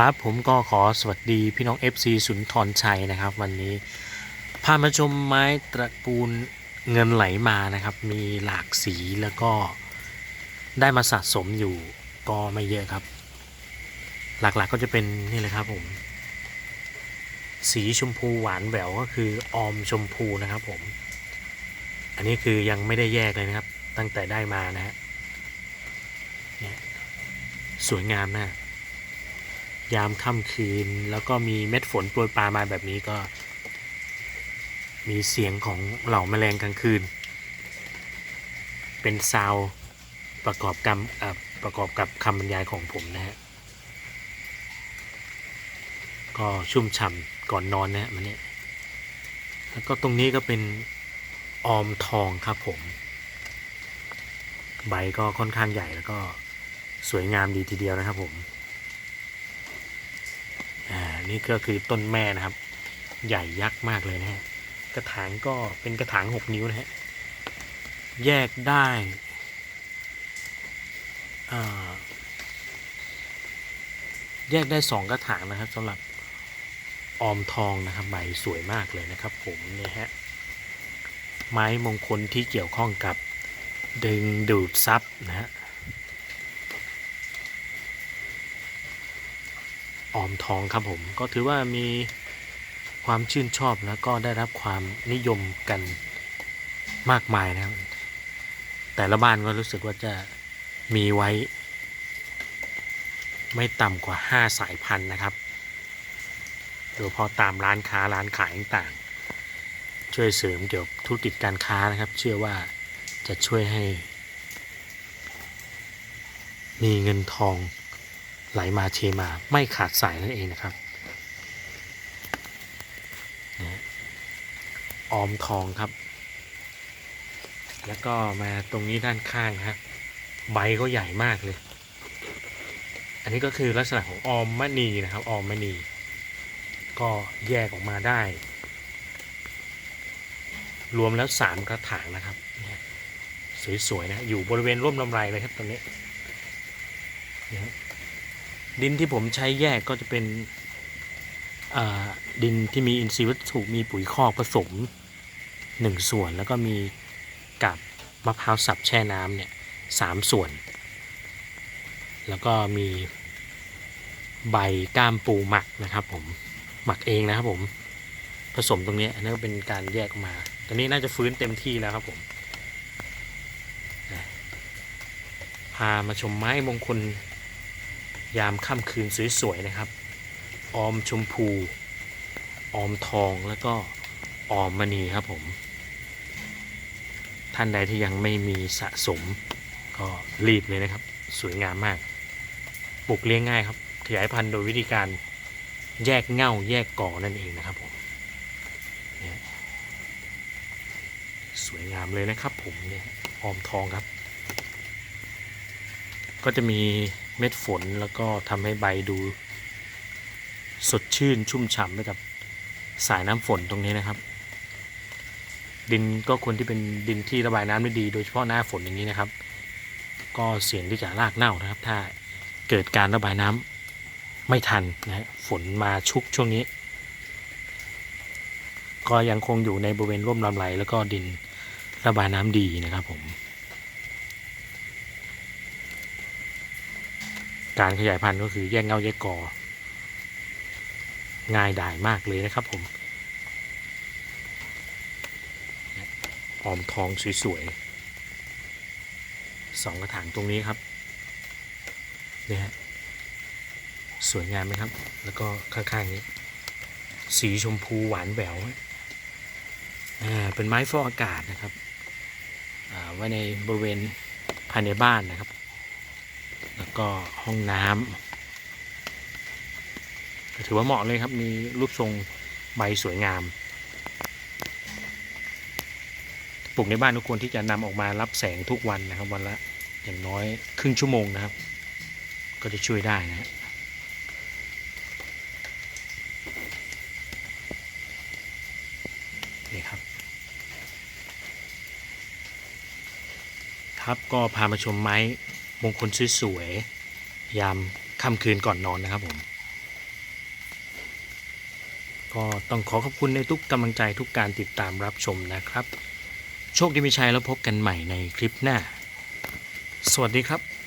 ครับผมก็ขอสวัสดีพี่น้อง FC สุนทรชัยนะครับ วันนี้พามาชมไม้ตระกูลเงินไหลมานะครับ มีหลากสีแล้วก็ได้มาสะสมอยู่ก็ไม่เยอะครับ หลักๆก็จะเป็นนี่เลยครับผม สีชมพูหวานแหววก็คือออมชมพูนะครับผม อันนี้คือยังไม่ได้แยกเลยนะครับ ตั้งแต่ได้มานะฮะสวยงามมาก ยามค่ำคืน แล้วก็มีเม็ดฝนโปรยปลายมาแบบนี้ก็ มีเสียงของเหล่าแมลงกลางคืน เป็นซาวประกอบกับประกอบกับคำบรรยายของผมนะฮะก็ชุ่มฉ่ำก่อนนอนนะฮะมันเนี่ยแล้วก็ตรงนี้ก็เป็นออมทองครับผม ใบก็ค่อนข้างใหญ่แล้วก็สวยงามดีทีเดียวนะครับผม นี่ก็คือต้นแม่นะครับ ใหญ่ยักษ์มากเลยนะฮะกระถางก็เป็นกระถางหกนิ้วนะฮะแยกได้แยกได้สองกระถางนะครับสำหรับออมทองนะครับใบสวยมากเลยนะครับ ผมนี่ฮะไม้มงคลที่เกี่ยวข้องกับดึงดูดซับนะฮะ ออมทองครับผมก็ถือว่ามีความชื่นชอบแล้วก็ได้รับความนิยมกันมากมายนะครับ แต่ละบ้านก็รู้สึกว่าจะมีไว้ ไม่ต่ำกว่า 5 สายพันธุ์นะครับโดยเฉพาะตามร้านค้าร้านขายต่างๆ ช่วยเสริมเกี่ยวกับธุรกิจการค้านะครับ เชื่อว่าจะช่วยให้ มีเงินทอง ไหลมาเทมาไม่ขาดสายนั่นเองนะครับออมทองครับ แล้วก็มาตรงนี้ด้านข้างครับใบก็ใหญ่มากเลย อันนี้ก็คือลักษณะของออมมณีนะครับ ออมมณี ก็แยกออกมาได้ รวมแล้วสามกระถางนะครับ สวยๆนะ อยู่บริเวณร่วมลำไรเลยครับตรงนี้ ดินที่ผมใช้แยกก็จะเป็นดินที่มีอินทรีย์วัตถุมีปุ๋ยคอกผสมหนึ่งส่วนแล้วก็มีกับมะพร้าวสับแช่น้ำเนี่ยสามส่วน แล้วก็มีใบก้ามปูหมักนะครับผมหมักเองนะครับผมผสมตรงนี้อันนี้ก็เป็นการแยกออกมาตอนนี้น่าจะฟื้นเต็มที่แล้วครับผมพามาชมไม้มงคล ยามค่ำคืนสวยๆนะครับ ออมชมพู ออมทองแล้วก็ออมมณีครับผม ท่านใดที่ยังไม่มีสะสม ก็รีบเลยนะครับ สวยงามมาก ปลูกเลี้ยงง่ายครับ ขยายพันธุ์โดยวิธีการแยกเง่าแยกก่อนั่นเองนะครับผมเนี่ยสวยงามเลยนะครับผมเนี่ยออมทองครับ ก็จะมี เม็ดฝนแล้วก็ทำให้ใบดู สดชื่นชุ่มฉ่ำไปกับสายน้ำฝนตรงนี้นะครับ ดินก็ควรที่เป็นดินที่ระบายน้ำได้ดี โดยเฉพาะหน้าฝนอย่างนี้นะครับ ก็เสี่ยงที่จะรากเน่านะครับ ถ้าเกิดการระบายน้ำไม่ทันนะฝนมาชุกช่วงนี้ ก็ยังคงอยู่ในบริเวณร่มลำไรแล้วก็ดินระบายน้ำดีนะครับผม การขยายพันธุ์ก็คือแยกเงาแยกกอ ง่ายดายมากเลยนะครับผมออมทองสวยๆสองกระถางตรงนี้ครับเนี่ยฮะสวยงามไหมครับ แล้วก็ข้างๆนี้ สีชมพูหวานแหววอ่าเป็นไม้ฟอกอากาศนะครับอ่าไว้ในบริเวณภายในบ้านนะครับ แล้วก็ห้องน้ำถือว่าเหมาะเลยครับ มีรูปทรงใบสวยงาม ปลูกในบ้านทุกคนที่จะนำออกมารับแสงทุกวันนะครับ วันละอย่างน้อยครึ่งชั่วโมงนะครับ ก็จะช่วยได้นะฮะนี่ครับครับก็พามาชมไม้ มงคลสวยๆยามค่ำคืนก่อนนอนนะครับผมก็ต้องขอขอบคุณในทุกกำลังใจทุกการติดตามรับชมนะครับ โชคดีมีชัยแล้วพบกันใหม่ในคลิปหน้า สวัสดีครับ